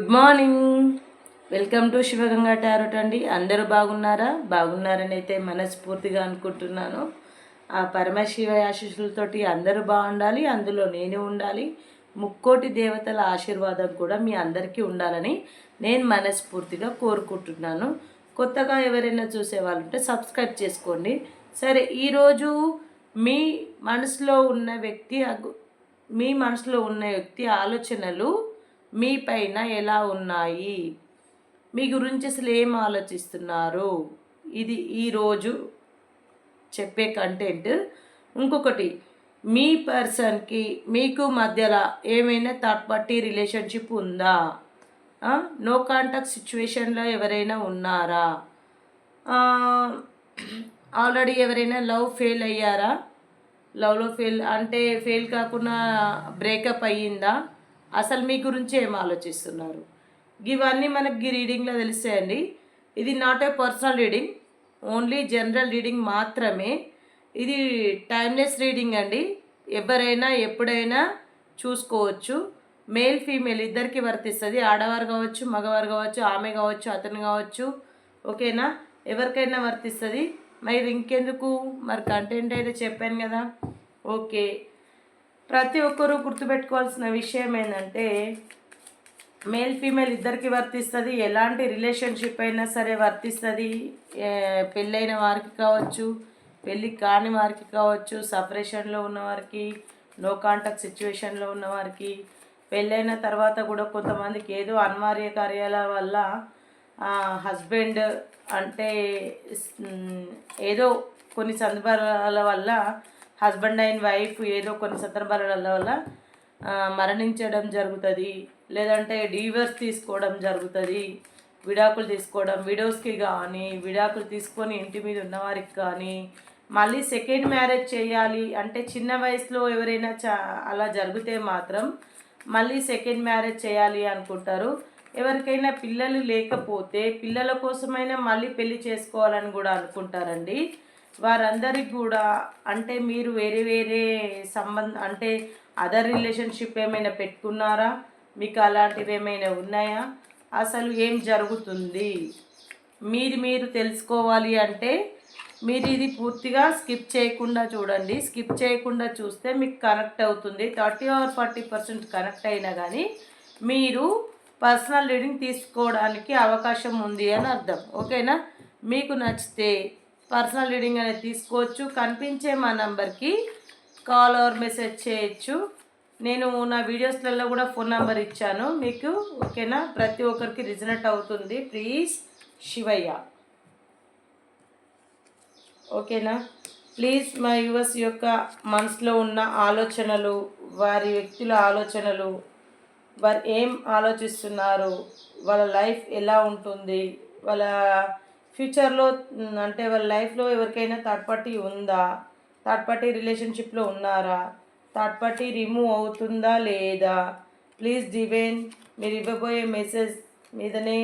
Good morning. Welcome to Shivaganga tarot అండి. అందరూ బాగున్నారా? బాగున్నారని అయితే మనస్ఫూర్తిగా అనుకుంటున్నాను. ఆ పరమశివ ఆశీస్సులతోటి అందరూ బాగుండాలి అందులో నేను ఉండాలి. ముక్కోటి దేవతల ఆశీర్వాదం కూడా మీ అందరికీ ఉండాలని నేను మనస్ఫూర్తిగా కోరుకుంటున్నాను. కొత్తగా ఎవరైనా చూసే వాళ్ళు ఉంటే సబ్స్క్రైబ్ చేసుకోండి. సరే ఈరోజు మీ మనసులో ఉన్న వ్యక్తి మీ మనసులో ఉన్న వ్యక్తి ఆలోచనలు మీ పైన ఎలా ఉన్నాయి? మీ గురించి అసలు ఏం ఆలోచిస్తున్నారు? ఇది ఈరోజు చెప్పే కంటెంట్ ఇంకొకటి మీ పర్సన్కి మీకు మధ్యలో ఏమైనా థర్డ్ పార్టీ రిలేషన్షిప్ ఉందా? నో కాంటాక్ట్ సిచ్యువేషన్లో ఎవరైనా ఉన్నారా? ఆల్రెడీ ఎవరైనా లవ్ ఫెయిల్ అయ్యారా? లవ్లో ఫెయిల్ అంటే ఫెయిల్ కాకుండా బ్రేకప్ అయ్యిందా? అసలు మీ గురించి ఏం ఆలోచిస్తున్నారు? ఇవన్నీ మనకి రీడింగ్లో తెలుస్తాయండి. ఇది not a personal reading only general reading మాత్రమే. ఇది టైమ్లెస్ రీడింగ్ అండి. ఎవరైనా ఎప్పుడైనా చూసుకోవచ్చు. మేల్ ఫీమేల్ ఇద్దరికి వర్తిస్తుంది. ఆడవారు కావచ్చు మగవారు కావచ్చు ఆమె కావచ్చు అతను కావచ్చు. ఓకేనా? ఎవరికైనా వర్తిస్తుంది. మరి ఇంకెందుకు? మరి కంటెంట్ అయితే చెప్పాను కదా. ఓకే. ప్రతి ఒక్కరూ గుర్తుపెట్టుకోవాల్సిన విషయం ఏంటంటే మేల్ ఫీమేల్ ఇద్దరికి వర్తిస్తుంది. ఎలాంటి రిలేషన్షిప్ అయినా సరే వర్తిస్తుంది. పెళ్ళైన వారికి కావచ్చు పెళ్ళి కాని వారికి కావచ్చు సపరేషన్లో ఉన్నవారికి నో కాంటాక్ట్ సిచ్యువేషన్లో ఉన్నవారికి పెళ్ళైన తర్వాత కూడా కొంతమందికి ఏదో అనివార్య కార్యాల వల్ల హస్బెండ్ అంటే ఏదో కొన్ని సందర్భాల వల్ల హస్బెండ్ అండ్ వైఫ్ ఏదో కొన్ని సందర్భాల వల్ల మరణించడం జరుగుతుంది. లేదంటే డీవర్స్ తీసుకోవడం జరుగుతుంది. విడాకులు తీసుకోవడం విడోస్కి కానీ విడాకులు తీసుకొని ఇంటి మీద ఉన్నవారికి కానీ మళ్ళీ సెకండ్ మ్యారేజ్ చేయాలి అంటే చిన్న వయసులో ఎవరైనా చా అలా జరిగితే మాత్రం మళ్ళీ సెకండ్ మ్యారేజ్ చేయాలి అనుకుంటారు. ఎవరికైనా పిల్లలు లేకపోతే పిల్లల కోసమైనా మళ్ళీ పెళ్ళి చేసుకోవాలని కూడా అనుకుంటారండి. వారందరికి కూడా అంటే మీరు వేరే వేరే సంబంధం అంటే అదర్ రిలేషన్షిప్ ఏమైనా పెట్టుకున్నారా? మీకు అలాంటివి ఏమైనా ఉన్నాయా? అసలు ఏం జరుగుతుంది? మీరు మీరు తెలుసుకోవాలి అంటే మీరు ఇది పూర్తిగా స్కిప్ చేయకుండా చూడండి. స్కిప్ చేయకుండా చూస్తే మీకు కనెక్ట్ అవుతుంది. Thirty or forty percent connect అయినా కానీ మీరు పర్సనల్ రీడింగ్ తీసుకోవడానికి అవకాశం ఉంది అని అర్థం. ఓకేనా? మీకు నచ్చితే పర్సనల్ రీడింగ్ అనేది తీసుకోవచ్చు. కనిపించే మా నంబర్కి కాల్ ఆర్ మెసేజ్ చేయొచ్చు. నేను నా వీడియోస్లలో కూడా ఫోన్ నెంబర్ ఇచ్చాను. మీకు ఓకేనా? ప్రతి ఒక్కరికి రిజనెట్ అవుతుంది. ప్లీజ్ శివయ్య. ఓకేనా? ప్లీజ్ మా యువర్స్ యొక్క మనసులో ఉన్న ఆలోచనలు వారి వ్యక్తుల ఆలోచనలు వారు ఏం ఆలోచిస్తున్నారు వాళ్ళ లైఫ్ ఎలా ఉంటుంది వాళ్ళ ఫ్యూచర్లో అంటే వాళ్ళ లైఫ్లో ఎవరికైనా థర్డ్ పార్టీ ఉందా? థర్డ్ పార్టీ రిలేషన్షిప్లో ఉన్నారా? థర్డ్ పార్టీ రిమూవ్ అవుతుందా లేదా? ప్లీజ్ డివైన్ మీరు ఇవ్వబోయే మెసేజ్ మీదనే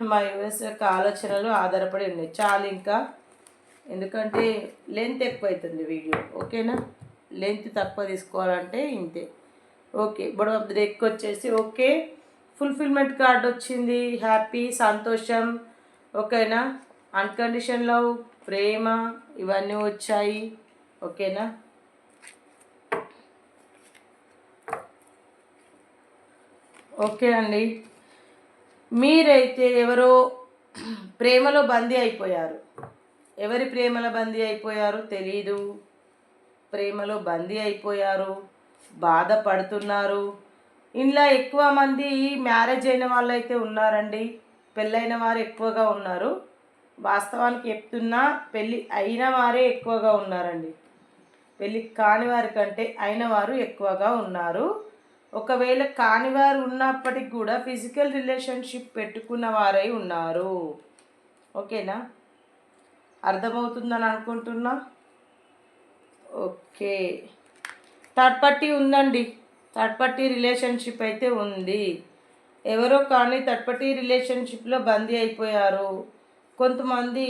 మా యుఎస్ యొక్క ఆలోచనలు ఆధారపడి ఉన్నాయి. చాలు ఇంకా. ఎందుకంటే లెంత్ ఎక్కువ అవుతుంది వీడియో ఓకేనా? లెంత్ తక్కువ తీసుకోవాలంటే ఇంతే. ఓకే బొడవ బ్రేక్ వచ్చేసి ఓకే. ఫుల్ఫిల్మెంట్ కార్డ్ వచ్చింది. హ్యాపీ సంతోషం. ఓకేనా? అన్కండిషన్ లవ్ ప్రేమ ఇవన్నీ వచ్చాయి. ఓకేనా? ఓకే అండి. మీరైతే ఎవరో ప్రేమలో బందీ అయిపోయారు. ఎవరి ప్రేమలో బందీ అయిపోయారు తెలీదు. ప్రేమలో బందీ అయిపోయారు. బాధపడుతున్నారు. ఇంట్లో ఎక్కువ మంది మ్యారేజ్ అయిన వాళ్ళు అయితే ఉన్నారండి. పెళ్ళైన వారు ఎక్కువగా ఉన్నారు. వాస్తవానికి చెప్తున్నా పెళ్ళి అయిన వారే ఎక్కువగా ఉన్నారండి. పెళ్ళి కాని వారి కంటే అయిన వారు ఎక్కువగా ఉన్నారు. ఒకవేళ కాని వారు ఉన్నప్పటికి కూడా ఫిజికల్ రిలేషన్షిప్ పెట్టుకున్న వారై ఉన్నారు. ఓకేనా? అర్థమవుతుందని అనుకుంటున్నా? ఓకే. థర్డ్ పార్టీ ఉందండి. థర్డ్ పార్టీ రిలేషన్షిప్ అయితే ఉంది. ఎవరో కానీ తట్పటి రిలేషన్షిప్లో బందీ అయిపోయారు. కొంతమంది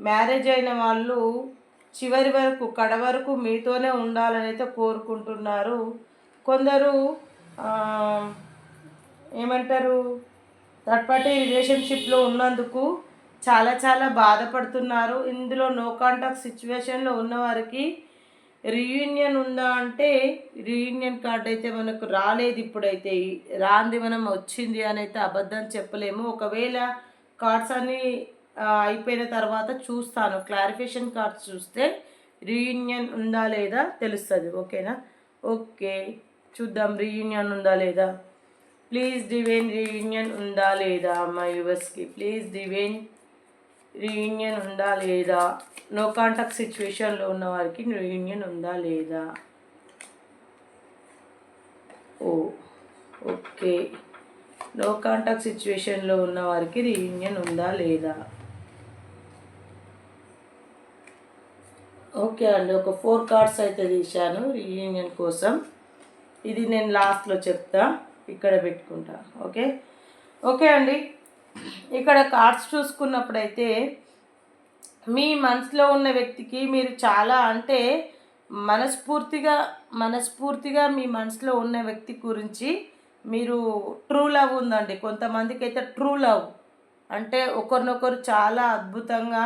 మ్యారేజ్ అయిన వాళ్ళు చివరి వరకు కడ వరకు మీతోనే ఉండాలని అయితే కోరుకుంటున్నారు. కొందరు ఏమంటారు థర్డ్ పార్టీ రిలేషన్షిప్లో ఉన్నందుకు చాలా చాలా బాధపడుతున్నారు. ఇందులో నో కాంటాక్ట్ సిచ్యువేషన్లో ఉన్నవారికి రీయూనియన్ ఉందా అంటే రీయూనియన్ కార్డ్ అయితే మనకు రాలేదు ఇప్పుడైతే. రాంది మనం వచ్చింది అని అయితే అబద్ధం చెప్పలేము. ఒకవేళ కార్డ్స్ అన్నీ అయిపోయిన తర్వాత చూస్తాను. క్లారిఫికేషన్ కార్డ్స్ చూస్తే రీయూనియన్ ఉందా లేదా తెలుస్తుంది. ఓకేనా? ఓకే. చూద్దాం రీయూనియన్ ఉందా లేదా. ప్లీజ్ డివైన్ రీయూనియన్ ఉందా లేదా మా యూవర్స్కి ప్లీజ్ డివైన్ రీయూనియన్ ఉందా లేదా? నో కాంటాక్ట్ సిచ్యువేషన్లో ఉన్న వారికి రీయూనియన్ ఉందా లేదా? ఓ ఓకే. నో కాంటాక్ట్ సిచ్యువేషన్లో ఉన్న వారికి రీయూనియన్ ఉందా లేదా? ఓకే అండి ఒక ఫోర్ కార్డ్స్ అయితే తీశాను రీయూనియన్ కోసం. ఇది నేను లాస్ట్లో చెప్తా ఇక్కడ పెట్టుకుంటా ఓకే? ఓకే అండి. ఇక్కడ కార్డ్స్ చూసుకున్నప్పుడైతే మీ మనసులో ఉన్న వ్యక్తికి మీరు చాలా అంటే మనస్ఫూర్తిగా మనస్ఫూర్తిగా మీ మనసులో ఉన్న వ్యక్తి గురించి మీరు ట్రూ లవ్ ఉందండి. కొంతమందికి అయితే ట్రూ లవ్ అంటే ఒకరినొకరు చాలా అద్భుతంగా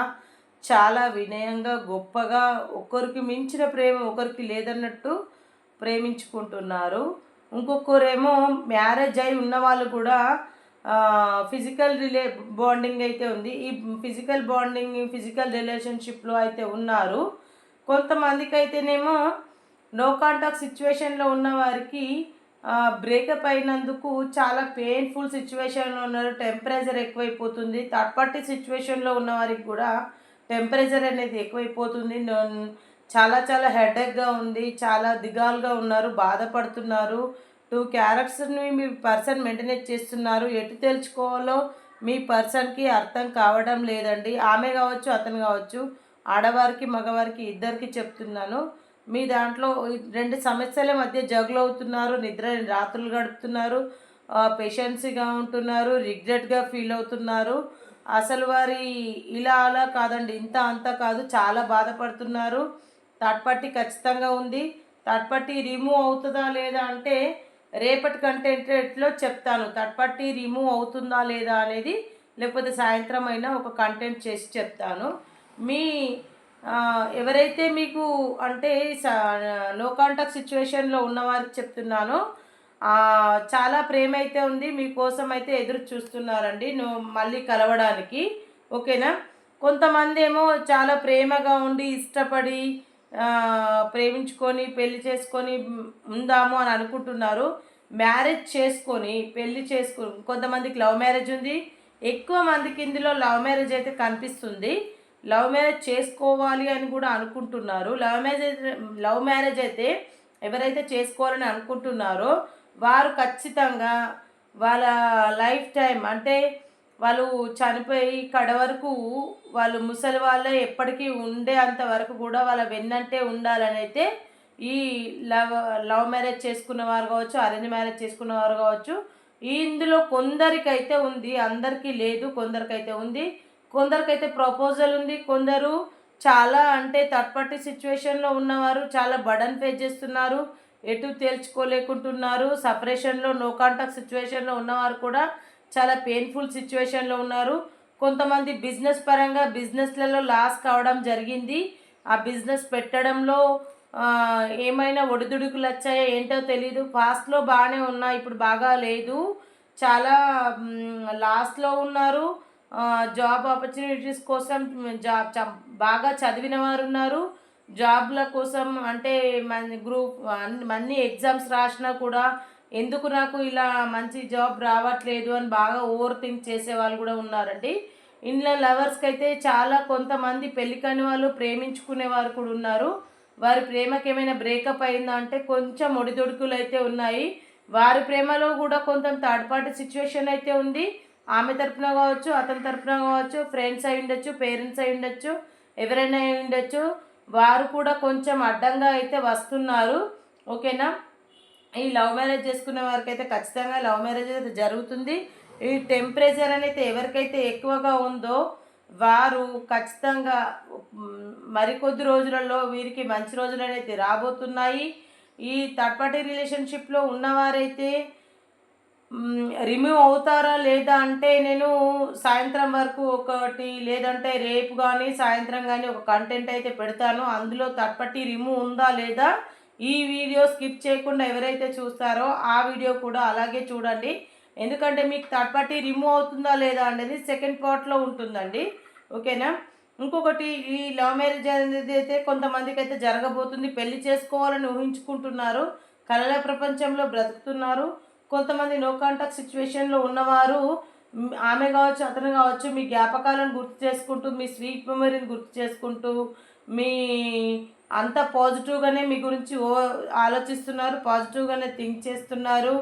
చాలా వినయంగా గొప్పగా ఒకరికి మించిన ప్రేమ ఒకరికి లేదన్నట్టు ప్రేమించుకుంటున్నారు. ఇంకొకరేమో మ్యారేజ్ అయి ఉన్న వాళ్ళు కూడా ఫిజికల్ రిలే బాండింగ్ అయితే ఉంది. ఈ ఫిజికల్ బాండింగ్ ఫిజికల్ రిలేషన్షిప్లో అయితే ఉన్నారు. కొంతమందికి అయితేనేమో నో కాంటాక్ట్ సిచ్యువేషన్లో ఉన్న వారికి బ్రేకప్ అయినందుకు చాలా పెయిన్ఫుల్ సిచ్యువేషన్లో ఉన్నారు. టెంపరేచర్ ఎక్కువైపోతుంది. థర్డ్ పార్టీ సిచ్యువేషన్లో ఉన్న వారికి కూడా టెంపరేచర్ అనేది ఎక్కువైపోతుంది. చాలా చాలా హెడేక్గా ఉంది. చాలా దిగాలుగా ఉన్నారు. బాధపడుతున్నారు. టూ క్యారెక్టర్స్ని మీ పర్సన్ మెయింటైన్ చేస్తున్నారు. ఎటు తెలుసుకోవాలో మీ పర్సన్కి అర్థం కావడం లేదండి. ఆమె కావచ్చు అతను కావచ్చు ఆడవారికి మగవారికి ఇద్దరికి చెప్తున్నాను. మీ దాంట్లో రెండు సమస్యల మధ్య జగులు అవుతున్నారు నిద్ర రాత్రులు గడుపుతున్నారు పేషెన్సీగా ఉంటున్నారు రిగ్రెట్గా ఫీల్ అవుతున్నారు. అసలు వారి ఇలా అలా కాదండి ఇంత అంత కాదు చాలా బాధపడుతున్నారు. థర్డ్ పార్టీ ఖచ్చితంగా ఉంది. థర్డ్ పార్టీ రిమూవ్ అవుతుందా లేదా అంటే రేపటి కంటెంట్లో చెప్తాను. థర్డ్ పార్టీ రిమూవ్ అవుతుందా లేదా అనేది లేకపోతే సాయంత్రం అయినా ఒక కంటెంట్ చేసి చెప్తాను. మీ ఎవరైతే మీకు అంటే నో కాంటాక్ట్ సిచ్యువేషన్లో ఉన్నవారికి చెప్తున్నానో చాలా ప్రేమ అయితే ఉంది. మీకోసం అయితే ఎదురు చూస్తున్నారండి. నువ్వు మళ్ళీ కలవడానికి. ఓకేనా? కొంతమంది ఏమో చాలా ప్రేమగా ఉండి ఇష్టపడి ప్రేమించుకొని పెళ్ళి చేసుకొని ఉందాము అని అనుకుంటున్నారు. మ్యారేజ్ చేసుకొని పెళ్ళి చేసుకు కొంతమందికి లవ్ మ్యారేజ్ ఉంది. ఎక్కువ మందికి ఇందులో లవ్ మ్యారేజ్ అయితే కనిపిస్తుంది. లవ్ మ్యారేజ్ చేసుకోవాలి అని కూడా అనుకుంటున్నారు. లవ్ మ్యారేజ్ లవ్ మ్యారేజ్ అయితే ఎవరైతే చేసుకోవాలని అనుకుంటున్నారో వారు ఖచ్చితంగా వాళ్ళ లైఫ్ టైం అంటే వాళ్ళు చనిపోయి కడ వరకు వాళ్ళు ముసలి వాళ్ళే ఎప్పటికీ ఉండే అంత వరకు కూడా వాళ్ళ వెన్నంటే ఉండాలని అయితే ఈ లవ్ లవ్ మ్యారేజ్ చేసుకున్న వారు కావచ్చు అరేంజ్ మ్యారేజ్ చేసుకున్న వారు కావచ్చు ఇందులో కొందరికైతే ఉంది అందరికీ లేదు కొందరికైతే ఉంది. కొందరికైతే ప్రపోజల్ ఉంది కొందరు చాలా అంటే థర్డ్ పార్టీ సిచ్యువేషన్లో ఉన్నవారు చాలా బడన్ ఫేస్ చేస్తున్నారు ఎటు తేల్చుకోలేకుంటున్నారు సపరేషన్లో నో కాంటాక్ట్ సిచ్యువేషన్లో ఉన్నవారు కూడా చాలా పెయిన్ఫుల్ సిచ్యువేషన్లో ఉన్నారు. కొంతమంది బిజినెస్ పరంగా బిజినెస్లలో లాస్ కావడం జరిగింది. ఆ బిజినెస్ పెట్టడంలో ఏమైనా ఒడిదుడుకులు వచ్చాయో ఏంటో తెలీదు. ఫాస్ట్లో బాగానే ఉన్నా ఇప్పుడు బాగా లేదు. చాలా లాస్లో ఉన్నారు. జాబ్ ఆపర్చునిటీస్ కోసం జాబ్ బాగా చదివిన వారు ఉన్నారు. జాబ్ల కోసం అంటే మన గ్రూప్ అన్ని ఎగ్జామ్స్ రాసినా కూడా ఎందుకు నాకు ఇలా మంచి జాబ్ రావట్లేదు అని బాగా ఓవర్ థింక్ చేసే వాళ్ళు కూడా ఉన్నారండి. ఇంట్లో లవర్స్కి అయితే చాలా కొంతమంది పెళ్ళి కాని వాళ్ళు ప్రేమించుకునే వారు కూడా ఉన్నారు. వారి ప్రేమకి ఏమైనా బ్రేకప్ అయిందా అంటే కొంచెం ఒడిదొడుకులు అయితే ఉన్నాయి. వారి ప్రేమలో కూడా కొంత థర్డ్ పార్టీ సిచ్యువేషన్ అయితే ఉంది. ఆమె తరపున కావచ్చు అతని తరపున కావచ్చు ఫ్రెండ్స్ అయి ఉండొచ్చు పేరెంట్స్ అయి ఉండొచ్చు ఎవరైనా అయి ఉండొచ్చు. వారు కూడా కొంచెం అడ్డంగా అయితే వస్తున్నారు. ఓకేనా? ఈ లవ్ మ్యారేజ్ చేసుకున్న వారికి అయితే ఖచ్చితంగా లవ్ మ్యారేజ్ అయితే జరుగుతుంది. ఈ టెంపరేచర్ అనేది ఎవరికైతే ఎక్కువగా ఉందో వారు ఖచ్చితంగా మరికొద్ది రోజులలో వీరికి మంచి రోజులు అనేది రాబోతున్నాయి. ఈ థర్డ్ పార్టీ రిలేషన్షిప్లో ఉన్నవారైతే రిమూవ్ అవుతారా లేదా అంటే నేను సాయంత్రం వరకు ఒకటి లేదంటే రేపు కానీ సాయంత్రం కానీ ఒక కంటెంట్ అయితే పెడతాను. అందులో తప్పటి రిమూవ్ ఉందా లేదా ఈ వీడియో స్కిప్ చేయకుండా ఎవరైతే చూస్తారో ఆ వీడియో కూడా అలాగే చూడండి. ఎందుకంటే మీకు థర్డ్ పార్టీ రిమూవ్ అవుతుందా లేదా అనేది సెకండ్ పార్ట్లో ఉంటుందండి. ఓకేనా? ఇంకొకటి ఈ లవ్ మ్యారేజ్ అనేది అయితే కొంతమందికి అయితే జరగబోతుంది. పెళ్ళి చేసుకోవాలని ఊహించుకుంటున్నారు. కళల ప్రపంచంలో బ్రతుకుతున్నారు. కొంతమంది నో కాంటాక్ట్ సిచ్యువేషన్లో ఉన్నవారు ఆమె కావచ్చు అతను కావచ్చు మీ జ్ఞాపకాలను గుర్తు చేసుకుంటూ మీ స్వీట్ మెమరీని గుర్తు చేసుకుంటూ మీ అంత పాజిటివ్గానే మీ గురించి ఓ ఆలోచిస్తున్నారు పాజిటివ్గానే థింక్ చేస్తున్నారు.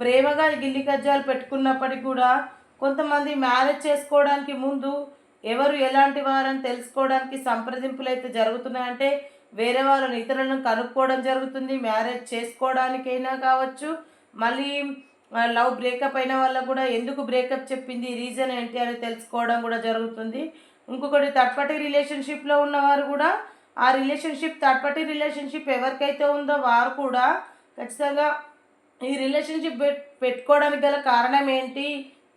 ప్రేమగా గిల్లి కజ్జాలు పెట్టుకున్నప్పటికీ కూడా కొంతమంది మ్యారేజ్ చేసుకోవడానికి ముందు ఎవరు ఎలాంటి వారని తెలుసుకోవడానికి సంప్రదింపులు అయితే జరుగుతున్నాయంటే వేరే వాళ్ళని ఇతరులను కనుక్కోవడం జరుగుతుంది. మ్యారేజ్ చేసుకోవడానికైనా కావచ్చు మళ్ళీ లవ్ బ్రేకప్ అయిన వాళ్ళకు కూడా ఎందుకు బ్రేకప్ చెప్పింది రీజన్ ఏంటి అని తెలుసుకోవడం కూడా జరుగుతుంది. ఇంకొకటి థర్డ్ పార్టీ రిలేషన్షిప్లో ఉన్నవారు కూడా ఆ రిలేషన్షిప్ థర్డ్ పార్టీ రిలేషన్షిప్ ఎవరికైతే ఉందో వారు కూడా ఖచ్చితంగా ఈ రిలేషన్షిప్ పెట్ పెట్టుకోవడానికి గల కారణం ఏంటి?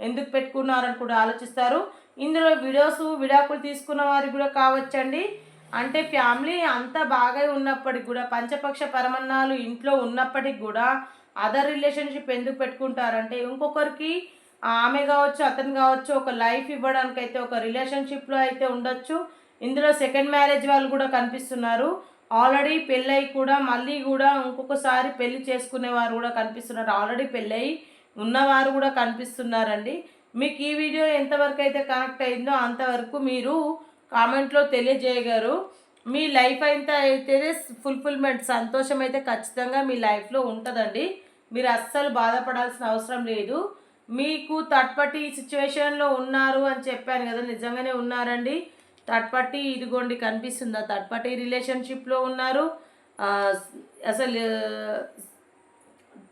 ఎందుకు పెట్టుకున్నారని కూడా ఆలోచిస్తారు. ఇందులో విడోసు విడాకులు తీసుకున్న వారికి కూడా కావచ్చండి. అంటే ఫ్యామిలీ అంతా బాగా ఉన్నప్పటికి కూడా పంచపక్ష పరమన్నాలు ఇంట్లో ఉన్నప్పటికి కూడా అదర్ రిలేషన్షిప్ ఎందుకు పెట్టుకుంటారంటే ఇంకొకరికి ఆమె కావచ్చు అతను కావచ్చు ఒక లైఫ్ ఇవ్వడానికైతే ఒక రిలేషన్షిప్లో అయితే ఉండొచ్చు. ఇందులో సెకండ్ మ్యారేజ్ వాళ్ళు కూడా కనిపిస్తున్నారు. ఆల్రెడీ పెళ్ళై కూడా మళ్ళీ కూడా ఇంకొకసారి పెళ్ళి చేసుకునే వారు కూడా కనిపిస్తున్నారు. ఆల్రెడీ పెళ్ళై ఉన్నవారు కూడా కనిపిస్తున్నారండి. మీకు ఈ వీడియో ఎంతవరకు అయితే కనెక్ట్ అయిందో అంతవరకు మీరు కామెంట్లో తెలియజేయగలరు. మీ లైఫ్ అయితే అయితే ఫుల్ఫిల్మెంట్ సంతోషం అయితే ఖచ్చితంగా మీ లైఫ్లో ఉంటుందండి. మీరు అస్సలు బాధపడాల్సిన అవసరం లేదు. మీకు థర్డ్ పార్టీ సిచ్యువేషన్లో ఉన్నారు అని చెప్పాను కదా నిజంగానే ఉన్నారండి. థర్డ్ పార్టీ ఇదిగోండి కనిపిస్తుందా. థర్డ్ పార్టీ రిలేషన్షిప్లో ఉన్నారు. అసలు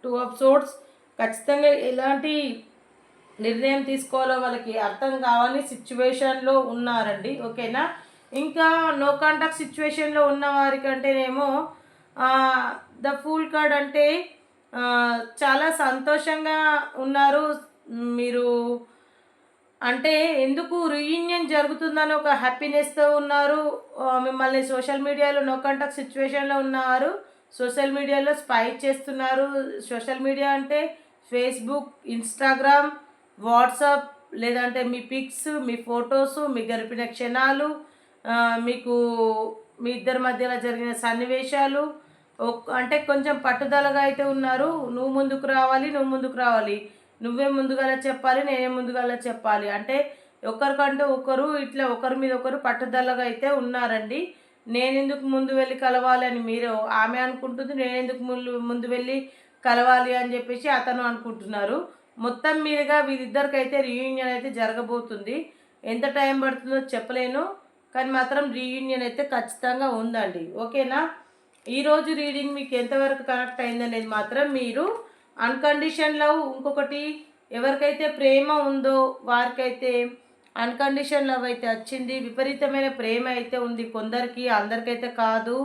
టూ ఆఫ్ సోర్ట్స్ ఖచ్చితంగా ఎలాంటి నిర్ణయం తీసుకోవాలో వాళ్ళకి అర్థం కావాలి సిచ్యువేషన్లో ఉన్నారండి. ఓకేనా? ఇంకా నో కాంటాక్ట్ సిచ్యువేషన్లో ఉన్న వారికంటేనేమో ద ఫూల్ కార్డ్ అంటే చాలా సంతోషంగా ఉన్నారు. మీరు అంటే ఎందుకు రీయూనియన్ జరుగుతుందని ఒక హ్యాపీనెస్తో ఉన్నారు? మిమ్మల్ని సోషల్ మీడియాలో నో కాంటాక్ట్ సిచ్యువేషన్లో ఉన్నారు. సోషల్ మీడియాలో స్పై చేస్తున్నారు. సోషల్ మీడియా అంటే ఫేస్బుక్ ఇన్స్టాగ్రామ్ వాట్సాప్ లేదంటే మీ పిక్స్ మీ ఫొటోస్ మీ గడిపిన క్షణాలు మీకు మీ ఇద్దరి మధ్యలో జరిగిన సన్నివేశాలు అంటే కొంచెం పట్టుదలగా అయితే ఉన్నారు. నువ్వు ముందుకు రావాలి నువ్వు ముందుకు రావాలి. నువ్వే ముందుగా చెప్పాలి నేనే ముందుగా చెప్పాలి. అంటే ఒకరికంటే ఒకరు ఇట్లా ఒకరి మీద ఒకరు పట్టుదలగా అయితే ఉన్నారండి. నేను ఎందుకు ముందు వెళ్ళి కలవాలి అని మీరు ఆమె అనుకుంటుంది నేను ఎందుకు ముందు ముందు వెళ్ళి కలవాలి అని చెప్పేసి అతను అనుకుంటున్నారు. మొత్తం మీదుగా వీరిద్దరికైతే రీయూనియన్ అయితే జరగబోతుంది. ఎంత టైం పడుతుందో చెప్పలేను కానీ మాత్రం రీయూనియన్ అయితే ఖచ్చితంగా ఉందండి. ఓకేనా? ఈరోజు రీడింగ్ మీకు ఎంతవరకు కనెక్ట్ అయిందనేది మాత్రం మీరు అన్కండిషన్ లవ్ ఇంకొకటి ఎవరికైతే ప్రేమ ఉందో వారికైతే అన్కండిషన్ లవ్ అయితే వచ్చింది విపరీతమైన ప్రేమ అయితే ఉంది కొందరికి అందరికైతే కాదు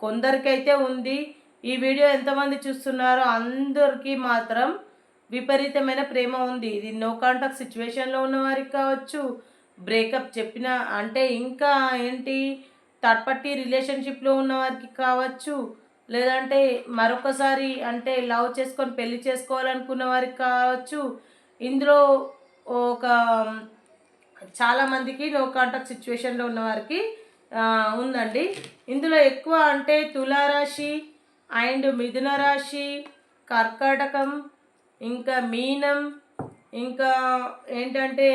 కొందరికైతే ఉంది. ఈ వీడియో ఎంతమంది చూస్తున్నారో అందరికీ మాత్రం విపరీతమైన ప్రేమ ఉంది. ఇది నో కాంటాక్ట్ సిచ్యువేషన్లో ఉన్న వారికి కావచ్చు బ్రేకప్ చెప్పిన అంటే ఇంకా ఏంటి థర్డ్ పార్టీ రిలేషన్షిప్లో ఉన్న వారికి కావచ్చు లేదంటే మరొకసారి అంటే లవ్ చేసుకొని పెళ్ళి చేసుకోవాలనుకున్న వారికి కావచ్చు. ఇందులో ఒక చాలామందికి నో కాంటాక్ట్ సిచ్యువేషన్లో ఉన్నవారికి ఉందండి. ఇందులో ఎక్కువ అంటే తులారాశి అండ్ మిథున రాశి కర్కాటకం ఇంకా మీనం ఇంకా ఏంటంటే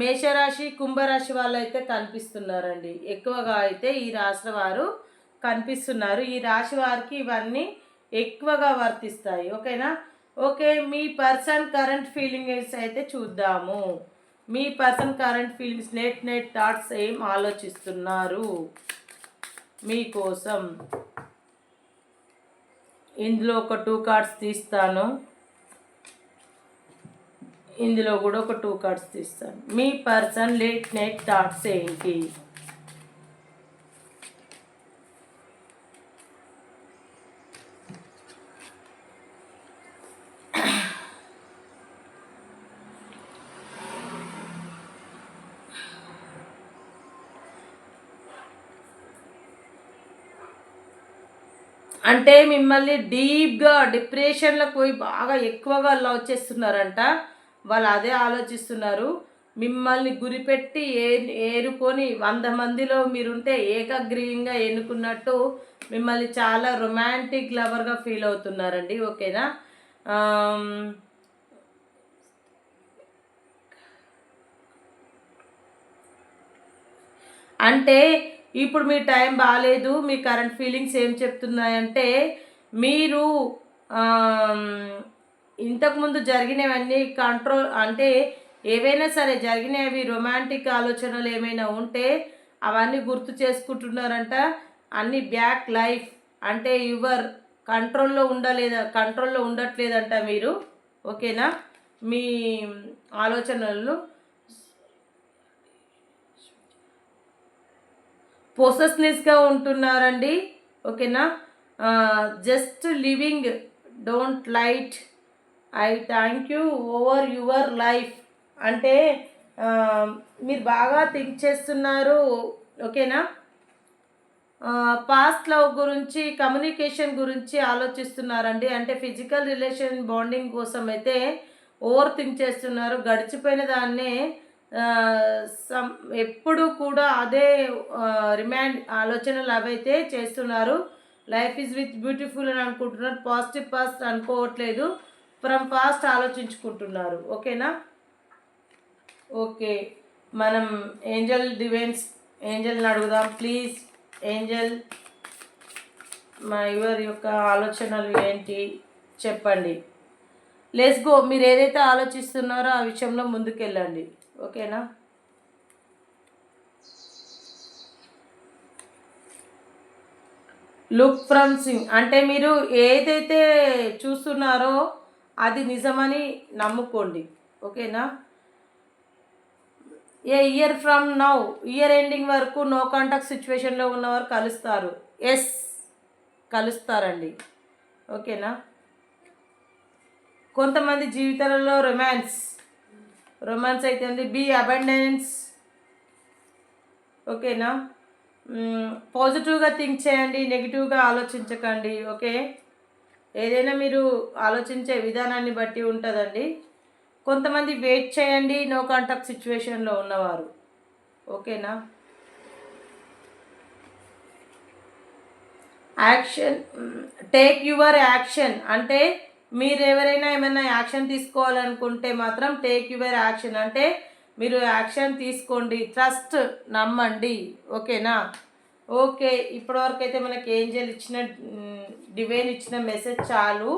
మేషరాశి కుంభరాశి వాళ్ళు అయితే కనిపిస్తున్నారండి. ఎక్కువగా అయితే ఈ రాశి వారు కనిపిస్తున్నారు. ఈ రాశి వారికి ఇవన్నీ ఎక్కువగా వర్తిస్తాయి. ఓకేనా? ఓకే మీ పర్సన్ కరెంట్ ఫీలింగ్స్ అయితే చూద్దాము. మీ person current feelings net net thoughts ఏం ఆలోచిస్తున్నారు? మీకోసం ఇందులో ఒక టూ కార్డ్స్ తీస్తాను. ఇందులో కూడా ఒక టూ కార్డ్స్ తీస్తాను. మీ పర్సన్ లేట్ నైట్ థాట్స్ ఏంటి? అంటే మిమ్మల్ని డీప్గా డిప్రెషన్లకు పోయి బాగా ఎక్కువగా లవ్ చేస్తున్నారంట వాళ్ళు అదే ఆలోచిస్తున్నారు. మిమ్మల్ని గురిపెట్టి ఏ ఏరుకొని వంద మందిలో మీరుంటే ఏకగ్రీవంగా ఎన్నుకున్నట్టు మిమ్మల్ని చాలా రొమాంటిక్ లవర్గా ఫీల్ అవుతున్నారండి. ఓకేనా? అంటే ఇప్పుడు మీ టైం బాగాలేదు మీ కరెంట్ ఫీలింగ్స్ ఏం చెప్తున్నాయంటే మీరు ఇంతకుముందు జరిగినవన్నీ కంట్రోల్ అంటే ఏవైనా సరే జరిగినవి రొమాంటిక్ ఆలోచనలు ఏమైనా ఉంటే అవన్నీ గుర్తు చేసుకుంటున్నారంట. అన్ని బ్యాక్ లైఫ్ అంటే యువర్ కంట్రోల్లో ఉండలేదా కంట్రోల్లో ఉండట్లేదంట మీరు. ఓకేనా? మీ ఆలోచనలు పొసెస్నెస్గా ఉంటున్నారండి. ఓకేనా? Just living don't light I thank you over your life అంటే మీరు బాగా థింక్ చేస్తున్నారు. ఓకేనా? పాస్ట్ లవ్ గురించి కమ్యూనికేషన్ గురించి ఆలోచిస్తున్నారండి. అంటే ఫిజికల్ రిలేషన్ బాండింగ్ కోసం అయితే ఓవర్ థింక్ చేస్తున్నారు. గడిచిపోయిన దాన్నే సం సమ్ ఎప్పుడు కూడా అదే రిమాండ్ ఆలోచనలు అవైతే చేస్తున్నారు. లైఫ్ ఈజ్ విత్ బ్యూటిఫుల్ అని అనుకుంటున్నారు. పాజిటివ్ పాస్ట్ అనుకోవట్లేదు. ఫ్రమ్ పాస్ట్ ఆలోచించుకుంటున్నారు. ఓకేనా? ఓకే. మనం ఏంజల్ డివెన్స్ ఏంజల్ని అడుగుదాం. Please Angel. మా యువర్ యొక్క ఆలోచనలు ఏంటి? చెప్పండి. Let's go. మీరు ఏదైతే ఆలోచిస్తున్నారో ఆ విషయంలో ముందుకెళ్ళండి. ఓకేనా? Look from sing. అంటే మీరు ఏదైతే చూస్తున్నారో అది నిజమని నమ్ముకోండి. ఓకేనా? A year from now? Year ending వరకు నో కాంటాక్ట్ సిచ్యువేషన్లో ఉన్నవారు కలుస్తారు. ఎస్ కలుస్తారండి. ఓకేనా? కొంతమంది జీవితాలలో రొమాన్స్. రొమాన్స్ అయితే ఉంది. బీ అబండెన్స్ ఓకేనా పాజిటివ్గా థింక్ చేయండి నెగిటివ్గా ఆలోచించకండి ఓకే ఏదైనా మీరు ఆలోచించే విధానాన్ని బట్టి ఉంటుందండి. కొంతమంది వెయిట్ చేయండి నో కాంటాక్ట్ సిచ్యువేషన్లో ఉన్నవారు ఓకేనా యాక్షన్ టేక్ యువర్ యాక్షన్ అంటే మీరు ఎవరైనా ఏమైనా యాక్షన్ తీసుకోవాలనుకుంటే మాత్రం టేక్ యువర్ యాక్షన్. అంటే మీరు యాక్షన్ తీసుకోండి ట్రస్ట్ నమ్మండి. ఓకేనా? ఓకే ఇప్పటివరకు అయితే మనకి ఏంజల్ ఇచ్చిన డివైన్ ఇచ్చిన మెసేజ్ చాలు.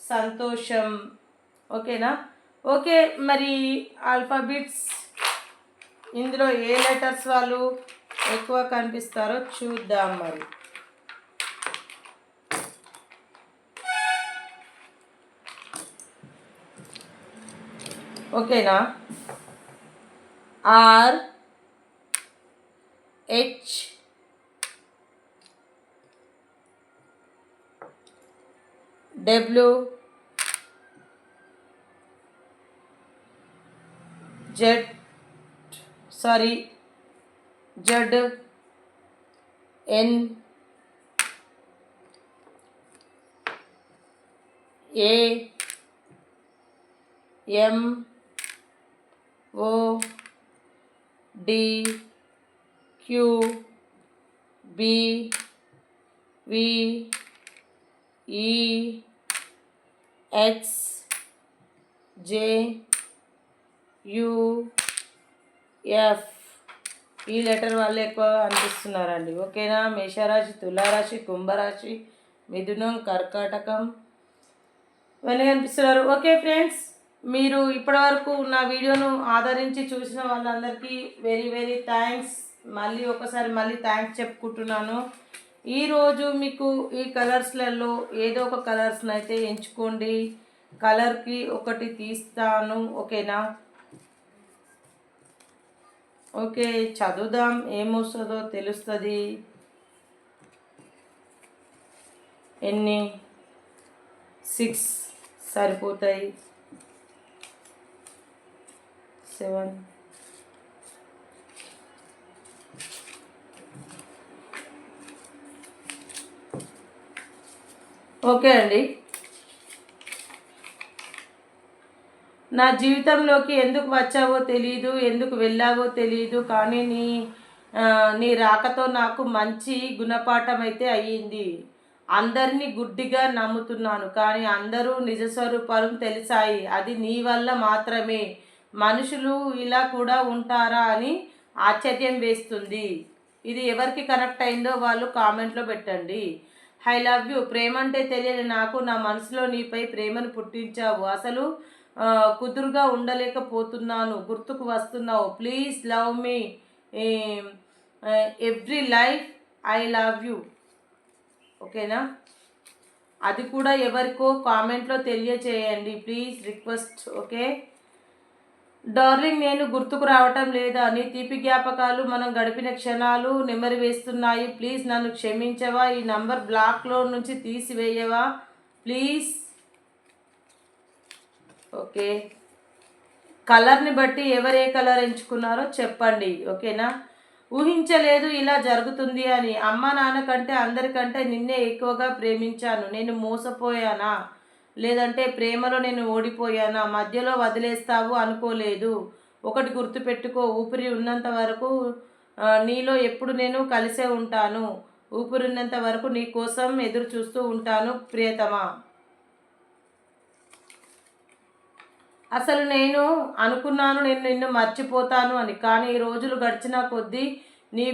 సంతోషం. ఓకేనా? ఓకే మరి ఆల్ఫాబిట్స్ ఇందులో ఏ లెటర్స్ వాళ్ళు ఎక్కువ కనిపిస్తారో చూద్దాం మరి. ఓకేనా R H W Z sorry Z N A M O D Q B V E X J U F. ఈ లెటర్ వాళ్ళు ఎక్కువ అనిపిస్తున్నారండి. ఓకేనా? మేషరాశి తులారాశి కుంభరాశి మిథునం కర్కాటకం. ఇవన్నీ కనిపిస్తున్నారు. Okay friends. మీరు ఇప్పటివరకు నా వీడియోను ఆదరించి చూసిన వాళ్ళందరికీ వెరీ వెరీ థ్యాంక్స్. మళ్ళీ ఒకసారి మళ్ళీ థ్యాంక్స్ చెప్పుకుంటున్నాను. ఈరోజు మీకు ఈ కలర్స్లలో ఏదో ఒక కలర్స్ని అయితే ఎంచుకోండి. కలర్కి ఒకటి తీస్తాను ఓకేనా? ఓకే చదువుదాం. ఏమొస్తుందో తెలుస్తుంది. ఎన్ని? సిక్స్ సరిపోతాయి. సెవెన్ ఓకే అండి నా జీవితంలోకి ఎందుకు వచ్చావో తెలియదు ఎందుకు వెళ్ళావో తెలియదు కానీ నీ నీ రాకతో నాకు మంచి గుణపాఠం అయితే అయ్యింది. అందరినీ గుడ్డిగా నమ్ముతున్నాను కానీ అందరూ నిజ స్వరూపాలు తెలిసాయి. అది నీ వల్ల మాత్రమే. మనుషులు ఇలా కూడా ఉంటారా అని ఆశ్చర్యం వేస్తుంది. ఇది ఎవరికి కనెక్ట్ అయిందో వాళ్ళు కామెంట్లో పెట్టండి. I love you. ప్రేమ అంటే తెలియని నాకు నా మనసులో నీపై ప్రేమను పుట్టించావు. అసలు కుదురుగా ఉండలేకపోతున్నాను. గుర్తుకు వస్తున్నావు. Please love me every life I love you. ఓకేనా? అది కూడా ఎవరికో కామెంట్లో తెలియచేయండి. Please request. ఓకే? డార్లింగ్ నేను గుర్తుకు రావటం లేదా? నీ తీపి జ్ఞాపకాలు మనం గడిపిన క్షణాలు నెమరి వేస్తున్నాయి ప్లీజ్ నన్ను క్షమించవా? ఈ నంబర్ బ్లాక్లో నుంచి తీసివేయవా? ప్లీజ్. ఓకే. కలర్ని బట్టి ఎవరు ఏ కలర్ ఎంచుకున్నారో చెప్పండి. ఓకేనా? ఊహించలేదు ఇలా జరుగుతుంది అని. అమ్మ నాన్న కంటే అందరికంటే నిన్నే ఎక్కువగా ప్రేమించాను. నేను మోసపోయానా? లేదంటే ప్రేమలో నేను ఓడిపోయానా? మధ్యలో వదిలేస్తావు అనుకోలేదు. ఒకటి గుర్తుపెట్టుకో ఊపిరి ఉన్నంత వరకు నీలో ఎప్పుడు నేను కలిసే ఉంటాను. ఊపిరి ఉన్నంత వరకు నీ కోసం ఎదురు చూస్తూ ఉంటాను ప్రియతమా. అసలు నేను అనుకున్నాను నేను నిన్ను మర్చిపోతాను అని కానీ ఈ రోజులు గడిచిన కొద్దీ నీ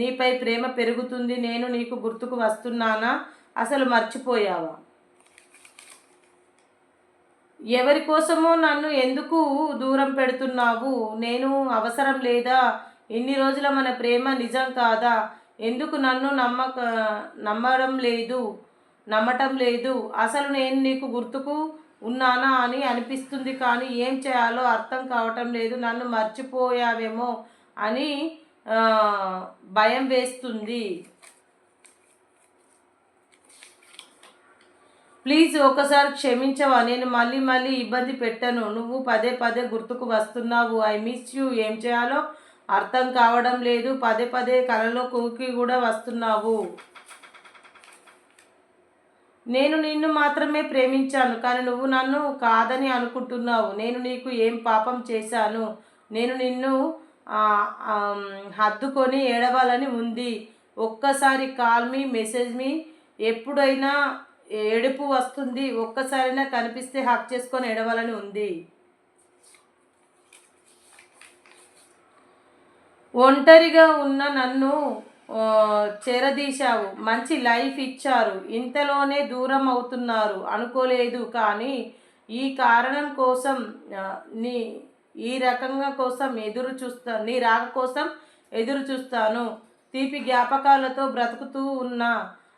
నీపై ప్రేమ పెరుగుతుంది. నేను నీకు గుర్తుకు వస్తున్నానా? అసలు మర్చిపోయావా? ఎవరి కోసమో నన్ను ఎందుకు దూరం పెడుతున్నావు? నేను అవసరం లేదా? ఇన్ని రోజుల మన ప్రేమ నిజం కాదా? ఎందుకు నన్ను నమ్మక నమ్మడం లేదు? నమ్మటం లేదు? అసలు నేను నీకు గుర్తుకు ఉన్నానా అని అనిపిస్తుంది కానీ ఏం చేయాలో అర్థం కావటం లేదు. నన్ను మర్చిపోయావేమో అని భయం వేస్తుంది. ప్లీజ్ ఒకసారి క్షమించవా నేను మళ్ళీ మళ్ళీ ఇబ్బంది పెట్టను. నువ్వు పదే పదే గుర్తుకు వస్తున్నావు. ఐ మిస్ యూ ఏం చేయాలో అర్థం కావడం లేదు. పదే పదే కలలో కూకి కూడా వస్తున్నావు. నేను నిన్ను మాత్రమే ప్రేమించాను కానీ నువ్వు నన్ను కాదని అనుకుంటున్నావు. నేను నీకు ఏం పాపం చేశాను? నేను నిన్ను హద్దుకొని ఏడవాలని ఉంది. ఒక్కసారి కాల్ మీ మెసేజ్ మీ ఎప్పుడైనా ఏడుపు వస్తుంది. ఒక్కసారైనా కనిపిస్తే హక్ చేసుకొని ఏడవాలని ఉంది. ఒంటరిగా ఉన్న నన్ను చెరదీశావు చేరదీశావు. మంచి లైఫ్ ఇచ్చారు. ఇంతలోనే దూరం అవుతున్నారు. అనుకోలేదు కానీ ఈ కారణం కోసం నీ ఈ రకంగా కోసం ఎదురు చూస్తా నీ రాక కోసం ఎదురు చూస్తాను. తీపి జ్ఞాపకాలతో బ్రతుకుతూ ఉన్న.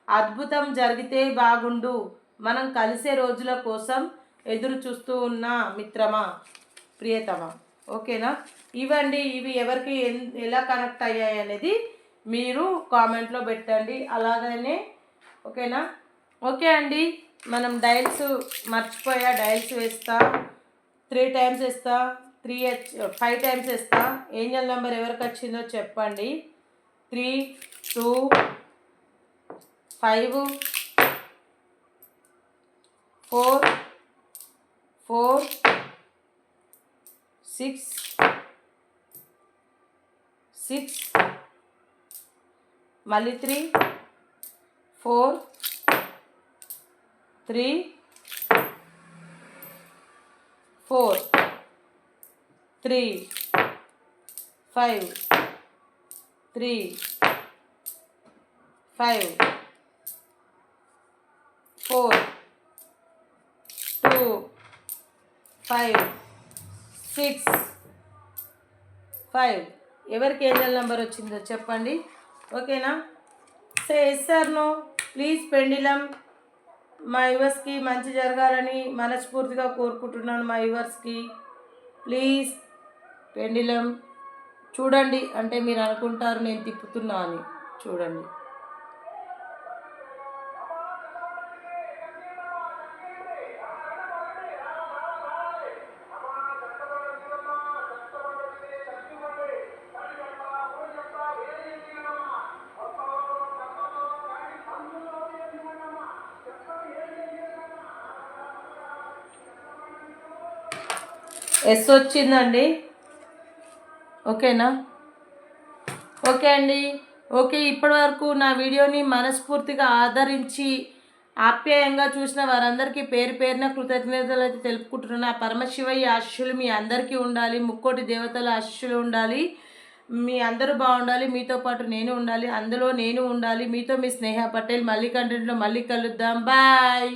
అద్భుతం జరిగితే బాగుండు. మనం కలిసే రోజుల కోసం ఎదురు చూస్తూ ఉన్న మిత్రమా? ప్రియతమా. ఓకేనా? ఇవండి ఇవి ఎవరికి ఎలా కనెక్ట్ అయ్యాయి అనేది మీరు కామెంట్లో పెట్టండి. అలాగనే ఓకేనా? ఓకే అండి. మనం డైల్స్ మర్చిపోయా డైల్స్ వేస్తా. త్రీ టైమ్స్ వేస్తా త్రీ ఫైవ్ టైమ్స్ వేస్తా. ఏంజల్ నెంబర్ ఎవరికి వచ్చిందో చెప్పండి. Three two five four four six six మళ్ళీ three four three four three five three five four two five six five. ఎవరికి ఏజల్ నెంబర్ వచ్చిందో చెప్పండి. ఓకేనా? Yes or no. Please pendulum. మా యువర్స్కి మంచి జరగాలని మనస్ఫూర్తిగా కోరుకుంటున్నాను మా యువర్స్కి ప్లీజ్ పెండిలం. చూడండి అంటే మీరు అనుకుంటారు నేను తిప్పుతున్నా అని. చూడండి. ఎస్ వచ్చిందండి. ఓకేనా? ఓకే అండి. ఓకే ఇప్పటి వరకు నా వీడియోని మనస్ఫూర్తిగా ఆదరించి ఆప్యాయంగా చూసిన వారందరికీ పేరు పేరున కృతజ్ఞతలు అయితే తెలుపుకుంటున్నాను ఆ పరమశివయ్య ఆశీస్సులు మీ అందరికీ ఉండాలి. ముక్కోటి దేవతల ఆశీస్సులు ఉండాలి. మీ అందరూ బాగుండాలి. మీతో పాటు నేను ఉండాలి. అందులో నేను ఉండాలి. మీతో మీ స్నేహ పటేల్ మళ్ళీ కంటెంట్లో మళ్ళీ కలుద్దాం. బాయ్!